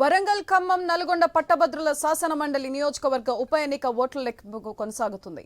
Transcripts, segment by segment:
వరంగల్ ఖమ్మం నల్గొండ పట్టభద్రుల శాసన మండలి నియోజకవర్గ ఉప ఎన్నిక ఓట్ల లెక్కింపు కొనసాగుతుంది.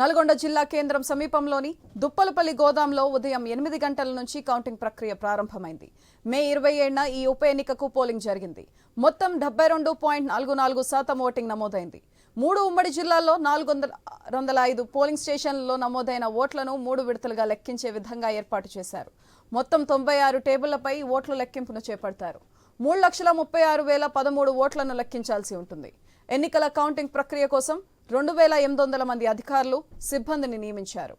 నల్గొండ జిల్లా కేంద్రం సమీపంలోని దుప్పలపల్లి గోదాంలో ఉదయం ఎనిమిది గంటల నుంచి కౌంటింగ్ ప్రక్రియ ప్రారంభమైంది. మే ఇరవై ఏడున ఈ ఉప ఎన్నికకు పోలింగ్ జరిగింది. మొత్తం డెబ్బై రెండు పాయింట్ నాలుగు నాలుగు శాతం ఓటింగ్ నమోదైంది. మూడు ఉమ్మడి జిల్లాల్లో నాలుగు వందల వందల ఐదు పోలింగ్ స్టేషన్లలో నమోదైన ఓట్లను మూడు విడతలుగా లెక్కించే విధంగా ఏర్పాటు చేశారు. మొత్తం తొంభై ఆరు టేబుళ్ళపై ఓట్ల లెక్కింపును చేపడతారు. మూడు లక్షల ముప్పై ఆరు వేల పదమూడు ఓట్లను లెక్కించాల్సి ఉంటుంది. ఎన్నికల కౌంటింగ్ ప్రక్రియ కోసం రెండు వేల ఎనిమిది వందల మంది అధికారులు సిబ్బందిని నియమించారు.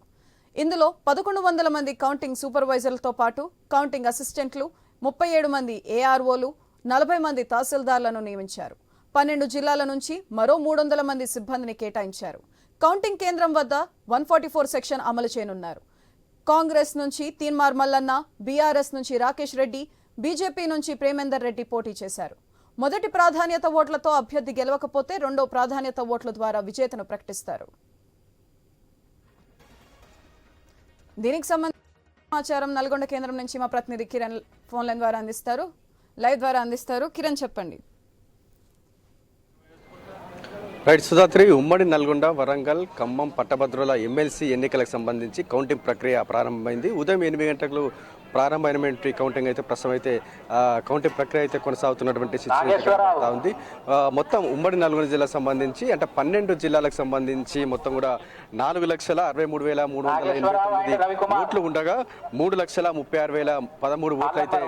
ఇందులో పదకొండు వందల మంది కౌంటింగ్ సూపర్వైజర్లతో పాటు కౌంటింగ్ అసిస్టెంట్లు ముప్పై ఏడు మంది ఏఆర్ఓలు నలభై మంది తహసీల్దార్లను నియమించారు. పన్నెండు జిల్లాల నుంచి మరో మూడు వందల మంది సిబ్బందిని కేటాయించారు. కౌంటింగ్ కేంద్రం వద్ద వన్ ఫార్టీ ఫోర్ సెక్షన్ అమలు చేయనున్నారు. కాంగ్రెస్ నుంచి తీన్మార్ మల్లన్న బీఆర్ఎస్ నుంచి రాకేష్ రెడ్డి బీజేపీ నుంచి ప్రేమేందర్ రెడ్డి పోటీ చేశారు. మొదటి ప్రాధాన్యత ఓట్లతో అభ్యర్థి గెలవకపోతే రెండో ప్రాధాన్యత ఓట్ల ద్వారా విజేతను ప్రకటిస్తారు. దీనికి సంబంధించిన సమాచారం నల్గొండ కేంద్రం నుంచి మా ప్రతినిధి కిరణ్ ఫోన్ లైన్ ద్వారా అందిస్తారు. లైవ్ ద్వారా అందిస్తారు. కిరణ్ చెప్పండి. రైట్ సుధాత్రి ఉమ్మడి నల్గొండ వరంగల్ ఖమ్మం పట్టభద్రుల ఎమ్మెల్సీ ఎన్నికలకు సంబంధించి కౌంటింగ్ ప్రక్రియ ప్రారంభమైంది. ఉదయం ఎనిమిది గంటలకు ప్రారంభమైనటువంటి కౌంటింగ్ అయితే ప్రస్తుతం అయితే కౌంటింగ్ ప్రక్రియ అయితే కొనసాగుతున్నటువంటి సిచ్యువేషన్ ఉంది. మొత్తం ఉమ్మడి నల్గొండ జిల్లాకు సంబంధించి అంటే పన్నెండు జిల్లాలకు సంబంధించి మొత్తం కూడా నాలుగు లక్షల అరవై మూడు వేల మూడు వందల ఎనభై తొమ్మిది ఓట్లు ఉండగా మూడు లక్షల ముప్పై ఆరు వేల పదమూడు ఓట్లు అయితే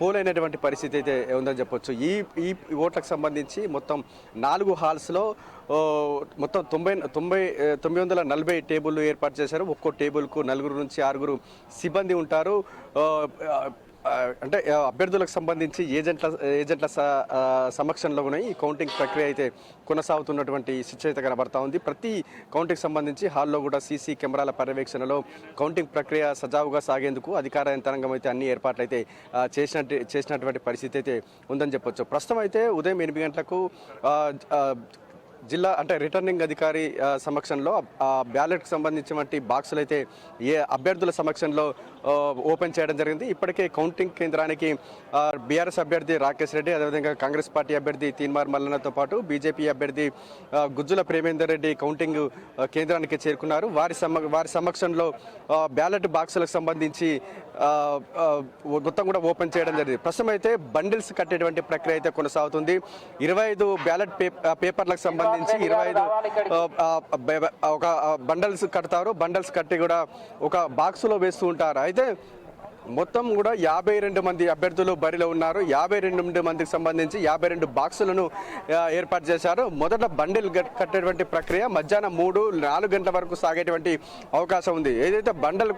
పోలైనటువంటి పరిస్థితి అయితే ఉందని చెప్పొచ్చు. ఈ ఈ ఓట్లకు సంబంధించి మొత్తం నాలుగు హాల్స్లో మొత్తం తొంభై తొంభై తొమ్మిది వందల నలభై టేబుల్ ఏర్పాటు చేశారు. ఒక్కో టేబుల్కు నలుగురు నుంచి ఆరుగురు సిబ్బంది ఉంటారు. అంటే అభ్యర్థులకు సంబంధించి ఏజెంట్ల ఏజెంట్ల స- సమక్షంలో ఈ కౌంటింగ్ ప్రక్రియ అయితే కొనసాగుతున్నటువంటి శిక్షయిత కనబడతా ఉంది. ప్రతి కౌంటింగ్ సంబంధించి హాల్లో కూడా సీసీ కెమెరాల పర్యవేక్షణలో కౌంటింగ్ ప్రక్రియ సజావుగా సాగేందుకు అధికార యంత్రాంగం అయితే అన్ని ఏర్పాట్లు అయితే చేసినట్టు చేసినటువంటి పరిస్థితి అయితే ఉందని చెప్పొచ్చు. ప్రస్తుతం అయితే ఉదయం ఎనిమిది గంటలకు జిల్లా అంటే రిటర్నింగ్ అధికారి సమక్షంలో బ్యాలెట్కి సంబంధించినటువంటి బాక్సులు అయితే ఏ అభ్యర్థుల సమక్షంలో ఓపెన్ చేయడం జరిగింది. ఇప్పటికే కౌంటింగ్ కేంద్రానికి బీఆర్ఎస్ అభ్యర్థి రాకేష్ రెడ్డి అదేవిధంగా కాంగ్రెస్ పార్టీ అభ్యర్థి తీన్మార్ మల్లన్నతో పాటు బీజేపీ అభ్యర్థి గుజ్జుల ప్రేమేందర్ రెడ్డి కౌంటింగ్ కేంద్రానికి చేరుకున్నారు. వారి సమ వారి సమక్షంలో బ్యాలెట్ బాక్సులకు సంబంధించి మొత్తం కూడా ఓపెన్ చేయడం జరిగింది. ప్రస్తుతం అయితే బండిల్స్ కట్టేటువంటి ప్రక్రియ అయితే కొనసాగుతుంది. ఇరవై ఐదు బ్యాలెట్ పేపర్లకు సంబంధించి ఇరవై ఐదు ఒక బండల్స్ కడతారు. బండల్స్ కట్టి కూడా ఒక బాక్సులో వేస్తూ ఉంటారు. అయితే మొత్తం కూడా యాభై రెండు మంది అభ్యర్థులు బరిలో ఉన్నారు. యాభై రెండు మందికి సంబంధించి యాభై రెండు బాక్సులను ఏర్పాటు చేశారు. మొదట బండిల్ గట్- కట్టేటువంటి ప్రక్రియ మధ్యాహ్నం మూడు నాలుగు గంటల వరకు సాగేటువంటి అవకాశం ఉంది. ఏదైతే బండలు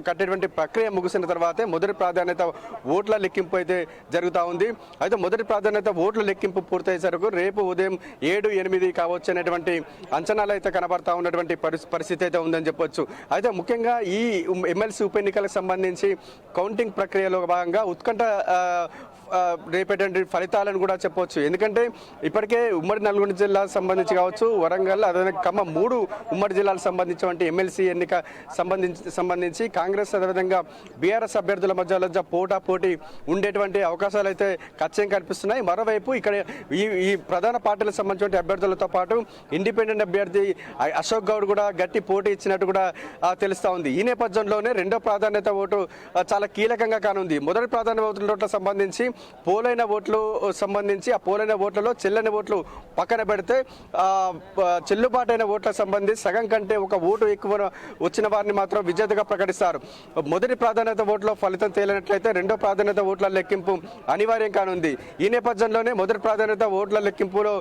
కట్టేటువంటి ప్రక్రియ ముగిసిన తర్వాతే మొదటి ప్రాధాన్యత ఓట్ల లెక్కింపు అయితే జరుగుతూ ఉంది. అయితే మొదటి ప్రాధాన్యత ఓట్ల లెక్కింపు పూర్తయ్యేసరికి రేపు ఉదయం ఏడు ఎనిమిది కావచ్చు అనేటువంటి అంచనాలు అయితే కనబడతా ఉన్నటువంటి పరిస్థితి అయితే ఉందని చెప్పొచ్చు. అయితే ముఖ్యంగా ఈ ఎమ్మెల్సీ ఉప ఎన్నికలకు సంబంధించి కౌంటింగ్ ప్రక్రియలో భాగంగా ఉత్కంఠ ఆ, ఆ, రేపేటువంటి ఫలితాలను కూడా చెప్పవచ్చు. ఎందుకంటే ఇప్పటికే ఉమ్మడి నల్గొండ జిల్లాకు సంబంధించి కావచ్చు వరంగల్ అదేవిధంగా ఖమ్మం మూడు ఉమ్మడి జిల్లాలకు సంబంధించినటువంటి ఎమ్మెల్సీ ఎన్నిక సంబంధించి సంబంధించి కాంగ్రెస్ అదేవిధంగా బీఆర్ఎస్ అభ్యర్థుల మధ్య మధ్య పోటా పోటీ ఉండేటువంటి అవకాశాలు అయితే ఖచ్చితంగా కనిపిస్తున్నాయి. మరోవైపు ఇక్కడ ఈ ఈ ప్రధాన పార్టీలకు సంబంధించిన అభ్యర్థులతో పాటు ఇండిపెండెంట్ అభ్యర్థి అశోక్ గౌడ్ కూడా గట్టి పోటీ ఇచ్చినట్టు కూడా తెలుస్తూ ఉంది. ఈ నేపథ్యంలోనే రెండో ప్రాధాన్యత ఓటు చాలా కీలకంగా కానుంది. మొదటి ప్రాధాన్యత ఓట్ల సంబంధించి పోలైన ఓట్లు సంబంధించి ఆ పోలైన ఓట్లలో చెల్లని ఓట్లు పక్కన పెడితే చెల్లుబాటైన ఓట్ల సంబంధించి సగం కంటే ఒక ఓటు ఎక్కువ వచ్చిన వారిని మాత్రం విజేతగా ప్రకటిస్తారు. మొదటి ప్రాధాన్యత ఓట్లో ఫలితం తేలినట్లయితే రెండో ప్రాధాన్యత ఓట్ల లెక్కింపు అనివార్యం కానుంది. ఈ నేపథ్యంలోనే మొదటి ప్రాధాన్యత ఓట్ల లెక్కింపులో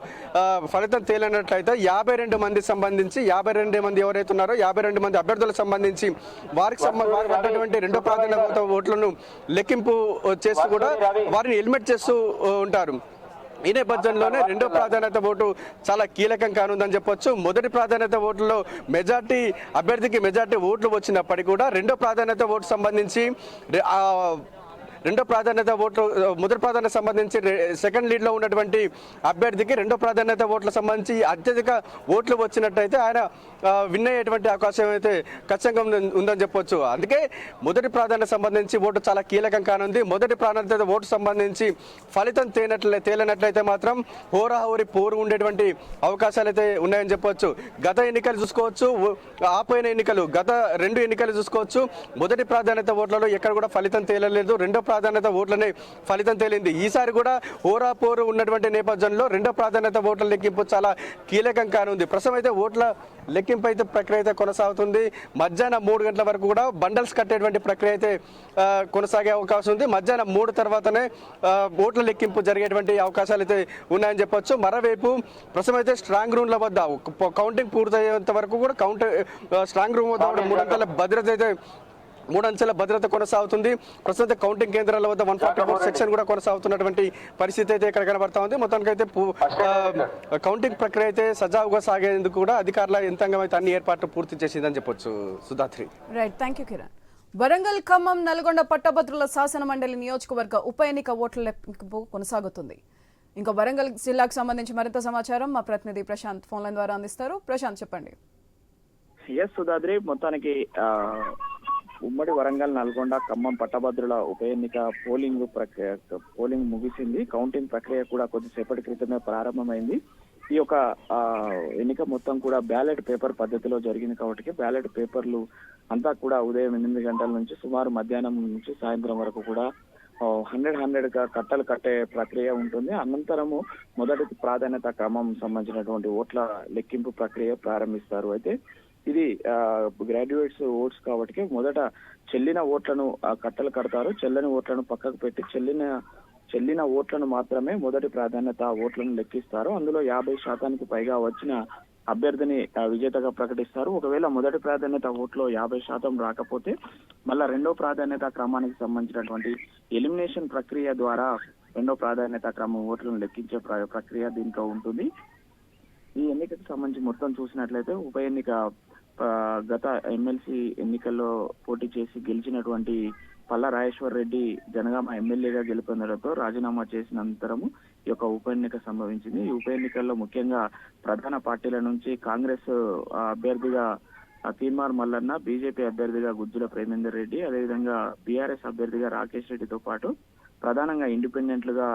ఫలితం తేలినట్లయితే యాభై రెండు మంది సంబంధించి యాభై రెండు మంది ఎవరైతే ఉన్నారో యాభై రెండు మంది అభ్యర్థులకు సంబంధించి వారికి సంబంధించినటువంటి రెండో ప్రాధాన్యత ఓట్లను లెక్కింపు చేస్తూ కూడా వారి వారిని ఎలిమినేట్ చేస్తూ ఉంటారు. ఈ నేపథ్యంలోనే రెండో ప్రాధాన్యత ఓటు చాలా కీలకం కానుందని చెప్పొచ్చు. మొదటి ప్రాధాన్యత ఓటులో మెజార్టీ అభ్యర్థికి మెజార్టీ ఓట్లు వచ్చినప్పటికీ కూడా రెండో ప్రాధాన్యత ఓటు సంబంధించి రెండో ప్రాధాన్యత ఓట్లు మొదటి ప్రాధాన్యత సంబంధించి సెకండ్ లీడ్లో ఉన్నటువంటి అభ్యర్థికి రెండో ప్రాధాన్యత ఓట్ల సంబంధించి అత్యధిక ఓట్లు వచ్చినట్టయితే ఆయన విన్ అయ్యేటువంటి అవకాశం అయితే ఖచ్చితంగా ఉందని చెప్పొచ్చు. అందుకే మొదటి ప్రాధాన్యత సంబంధించి ఓటు చాలా కీలకం కానుంది మొదటి ప్రాధాన్యత ఓటు సంబంధించి ఫలితం తేనట్లే తేలినట్లయితే మాత్రం హోరాహోరి పోరు ఉండేటువంటి అవకాశాలు అయితే ఉన్నాయని చెప్పొచ్చు. గత ఎన్నికలు చూసుకోవచ్చు ఆపోయిన ఎన్నికలు గత రెండు ఎన్నికలు చూసుకోవచ్చు. మొదటి ప్రాధాన్యత ఓట్లలో ఎక్కడ కూడా ఫలితం తేలలేదు. రెండో ప్రాధాన్యత ఓట్లనే ఫలితం తేలింది. ఈసారి కూడా ఓరాపోరు పోరు ఉన్నటువంటి నేపథ్యంలో రెండో ప్రాధాన్యత ఓట్ల లెక్కింపు చాలా కీలకం కానుంది. ప్రస్తుతం అయితే ఓట్ల లెక్కింపు అయితే ప్రక్రియ అయితే కొనసాగుతుంది. మధ్యాహ్నం మూడు గంటల వరకు కూడా బండల్స్ కట్టేటువంటి ప్రక్రియ అయితే కొనసాగే అవకాశం ఉంది. మధ్యాహ్నం మూడు తర్వాతనే ఓట్ల లెక్కింపు జరిగేటువంటి అవకాశాలు అయితే ఉన్నాయని చెప్పొచ్చు. మరోవైపు ప్రస్తుతం అయితే స్ట్రాంగ్ రూమ్ల వద్ద కౌంటింగ్ పూర్తయ్యేంత వరకు కూడా కౌంటర్ స్ట్రాంగ్ రూమ్ వద్ద మూడు గంటల భద్రత అయితే మూడంచెల భద్రత కొనసాగుతుంది. ప్రస్తుతం కౌంటింగ్ కేంద్రాల వద్ద వన్ ఫార్టీ ఫోర్ సెక్షన్ కూడా కొనసాగుతున్నటువంటి పరిస్థితి అయితే ఇక్కడ కనబడతా ఉంది మొత్తానికి అయితే కౌంటింగ్ ప్రక్రియ అయితే సజావుగా సాగేందుకు కూడా అధికారుల యంత్రాంగం అయితే అన్ని ఏర్పాట్లు పూర్తి చేసిందని చెప్పొచ్చు Sudhatri. Right thank you Kiran Warangal Khammam Nalgonda పట్టభద్రుల శాసన మండలి నియోజకవర్గ ఉప ఎన్నిక ఓట్ల లెక్కింపు కొనసాగుతుంది. ఇంకా వరంగల్ జిల్లాకు సంబంధించి మరింత సమాచారం మా ప్రతినిధి ప్రశాంత్ ఫోన్ లైన్ ద్వారా అందిస్తారు. ప్రశాంత్ చెప్పండి. ఎస్ సుధాద్రి మొత్తానికి ఆ, ఉమ్మడి వరంగల్ నల్గొండ ఖమ్మం పట్టభద్రుల ఉప ఎన్నిక పోలింగ్ ప్రక్రియ పోలింగ్ ముగిసింది. కౌంటింగ్ ప్రక్రియ కూడా కొద్దిసేపటి క్రితమే ప్రారంభమైంది. ఈ యొక్క ఎన్నిక మొత్తం కూడా బ్యాలెట్ పేపర్ పద్ధతిలో జరిగింది కాబట్టి బ్యాలెట్ పేపర్లు అంతా కూడా ఉదయం ఎనిమిది గంటల నుంచి సుమారు మధ్యాహ్నం నుంచి సాయంత్రం వరకు కూడా హండ్రెడ్ హండ్రెడ్గా కట్టలు కట్టే ప్రక్రియ ఉంటుంది. అనంతరము మొదటి ప్రాధాన్యత క్రమం సంబంధించినటువంటి ఓట్ల లెక్కింపు ప్రక్రియ ప్రారంభిస్తారు. అయితే ఇది గ్రాడ్యుయేట్స్ ఓట్స్ కాబట్టి మొదట చెల్లిన ఓట్లను కట్టలు కడతారు. చెల్లని ఓట్లను పక్కకు పెట్టి చెల్లిన చెల్లిన ఓట్లను మాత్రమే మొదటి ప్రాధాన్యత ఓట్లను లెక్కిస్తారు. అందులో యాభై శాతానికి పైగా వచ్చిన అభ్యర్థిని విజేతగా ప్రకటిస్తారు. ఒకవేళ మొదటి ప్రాధాన్యత ఓట్లో యాభై శాతం రాకపోతే మళ్ళా రెండో ప్రాధాన్యత క్రమానికి సంబంధించినటువంటి ఎలిమినేషన్ ప్రక్రియ ద్వారా రెండో ప్రాధాన్యత క్రమం ఓట్లను లెక్కించే ప్ర- ప్రక్రియ దీంట్లో ఉంటుంది. ఈ ఎన్నికకు సంబంధించి మొత్తం చూసినట్లయితే ఉప ఎన్నిక గత ఎమ్మెల్సీ ఎన్నికల్లో పోటీ చేసి గెలిచినటువంటి పల్లా రాజేశ్వర్ రెడ్డి జనగామ ఎమ్మెల్యేగా గెలుపొందడంతో రాజీనామా చేసిన అనంతరము ఈ యొక్క ఉప ఎన్నిక సంభవించింది. ఈ ఉప ఎన్నికల్లో ముఖ్యంగా ప్రధాన పార్టీల నుంచి కాంగ్రెస్ అభ్యర్థిగా తీన్మార్ మల్లన్న బీజేపీ అభ్యర్థిగా గుజ్జుల ప్రేమేందర్ రెడ్డి అదేవిధంగా బీఆర్ఎస్ అభ్యర్థిగా రాకేష్ రెడ్డితో పాటు ప్రధానంగా ఇండిపెండెంట్లుగా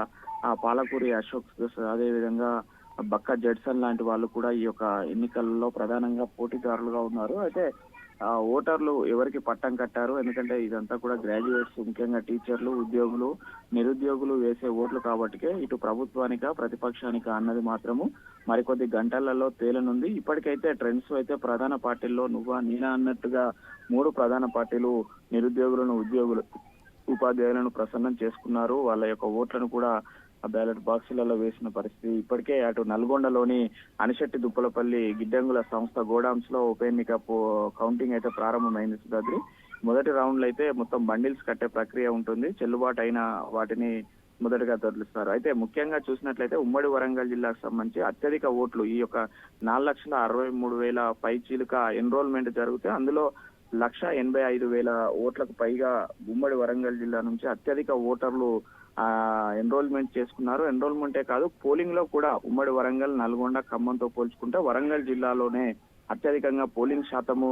ఆ పాలకూరి అశోక్ అదేవిధంగా బక్క జడ్సన్ లాంటి వాళ్ళు కూడా ఈ యొక్క ఎన్నికల్లో ప్రధానంగా పోటీదారులుగా ఉన్నారు. అయితే ఓటర్లు ఎవరికి పట్టం కట్టారు? ఎందుకంటే ఇదంతా కూడా గ్రాడ్యుయేట్స్ ముఖ్యంగా టీచర్లు ఉద్యోగులు నిరుద్యోగులు వేసే ఓట్లు కాబట్టికే ఇటు ప్రభుత్వానికా ప్రతిపక్షానికా అన్నది మాత్రము మరికొద్ది గంటలలో తేలనుంది. ఇప్పటికైతే ట్రెండ్స్ అయితే ప్రధాన పార్టీల్లో నువ్వా నేనా అన్నట్టుగా మూడు ప్రధాన పార్టీలు నిరుద్యోగులను ఉద్యోగులు ఉపాధ్యాయులను ప్రసన్నం చేసుకున్నారు. వాళ్ళ యొక్క ఓట్లను కూడా బ్యాలెట్ బాక్సులలో వేసిన పరిస్థితి. ఇప్పటికే అటు నల్గొండలోని అనిశెట్టి దుప్పలపల్లి గిడ్డంగుల సంస్థ గోడామ్స్లో ఉప ఎన్నిక కౌంటింగ్ అయితే ప్రారంభమైంది సుధాద్రి మొదటి రౌండ్లో అయితే మొత్తం బండిల్స్ కట్టే ప్రక్రియ ఉంటుంది. చెల్లుబాటు అయిన వాటిని మొదటగా తరలిస్తారు. అయితే ముఖ్యంగా చూసినట్లయితే ఉమ్మడి వరంగల్ జిల్లాకు సంబంధించి అత్యధిక ఓట్లు ఈ యొక్క నాలుగు లక్షల అరవై మూడు వేల పై చీలుక ఎన్రోల్మెంట్ జరిగితే అందులో లక్ష ఎనభై ఐదు వేల ఓట్లకు పైగా ఉమ్మడి వరంగల్ జిల్లా నుంచి అత్యధిక ఓటర్లు ఎన్రోల్మెంట్ చేసుకున్నారు. ఎన్రోల్మెంటే కాదు పోలింగ్లో కూడా ఉమ్మడి వరంగల్ నల్గొండ ఖమ్మంతో పోల్చుకుంటే వరంగల్ జిల్లాలోనే అత్యధికంగా పోలింగ్ శాతము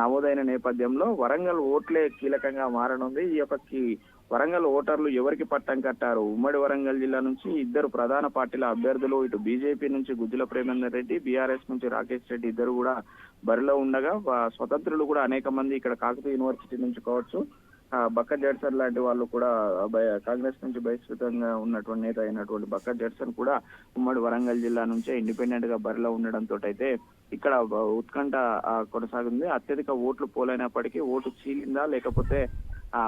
నమోదైన నేపథ్యంలో వరంగల్ ఓట్లే కీలకంగా మారనుంది. ఈ యొక్క వరంగల్ ఓటర్లు ఎవరికి పట్టం కట్టారు? ఉమ్మడి వరంగల్ జిల్లా నుంచి ఇద్దరు ప్రధాన పార్టీల అభ్యర్థులు ఇటు బీజేపీ నుంచి గుజ్జుల ప్రేమేందర్ రెడ్డి బీఆర్ఎస్ నుంచి రాకేష్ రెడ్డి ఇద్దరు కూడా బరిలో ఉండగా స్వతంత్రులు కూడా అనేక మంది ఇక్కడ కాకతీయ యూనివర్సిటీ నుంచి కావచ్చు బక్క జడ్సన్ లాంటి వాళ్ళు కూడా బయ- కాంగ్రెస్ నుంచి బహిష్కృతంగా ఉన్నటువంటి నేత అయినటువంటి బక్క జడ్సన్ కూడా ఉమ్మడి వరంగల్ జిల్లా నుంచే ఇండిపెండెంట్గా బరిలో ఉండడంతో అయితే ఇక్కడ ఉత్కంఠ కొనసాగింది. అత్యధిక ఓట్లు పోలైనప్పటికీ ఓటు చీలిందా లేకపోతే ఆ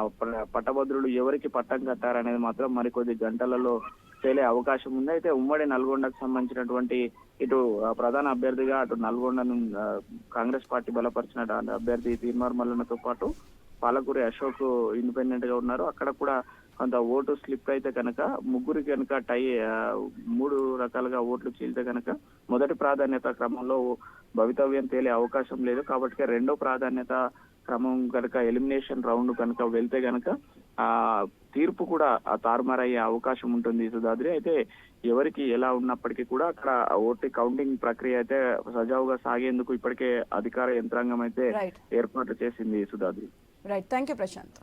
పట్టభద్రులు ఎవరికి పట్టం కట్టారనేది మాత్రం మరికొద్ది గంటలలో తేలే అవకాశం ఉంది. అయితే ఉమ్మడి నల్గొండకు సంబంధించినటువంటి ఇటు ప్రధాన అభ్యర్థిగా అటు నల్గొండను కాంగ్రెస్ పార్టీ బలపరిచిన అభ్యర్థి తీర్మార్ మల్లన్నతో పాటు పాలకూరి అశోక్ ఇండిపెండెంట్గా ఉన్నారు. అక్కడ కూడా కొంత ఓటు స్లిప్ అయితే కనుక ముగ్గురు కనుక టై మూడు రకాలుగా ఓట్లు చీలితే కనుక మొదటి ప్రాధాన్యత క్రమంలో భవితవ్యం తేలే అవకాశం లేదు. కాబట్టి రెండో ప్రాధాన్యత క్రమం కనుక ఎలిమినేషన్ రౌండ్ కనుక వెళ్తే కనుక ఆ తీర్పు కూడా ఆ తారుమారయ్యే అవకాశం ఉంటుంది సుధాద్రి అయితే ఎవరికి ఎలా ఉన్నప్పటికీ కూడా అక్కడ ఓటు కౌంటింగ్ ప్రక్రియ అయితే సజావుగా సాగేందుకు ఇప్పటికే అధికార యంత్రాంగం అయితే ఏర్పాట్లు చేసింది Sudhadri right thank you Prashanth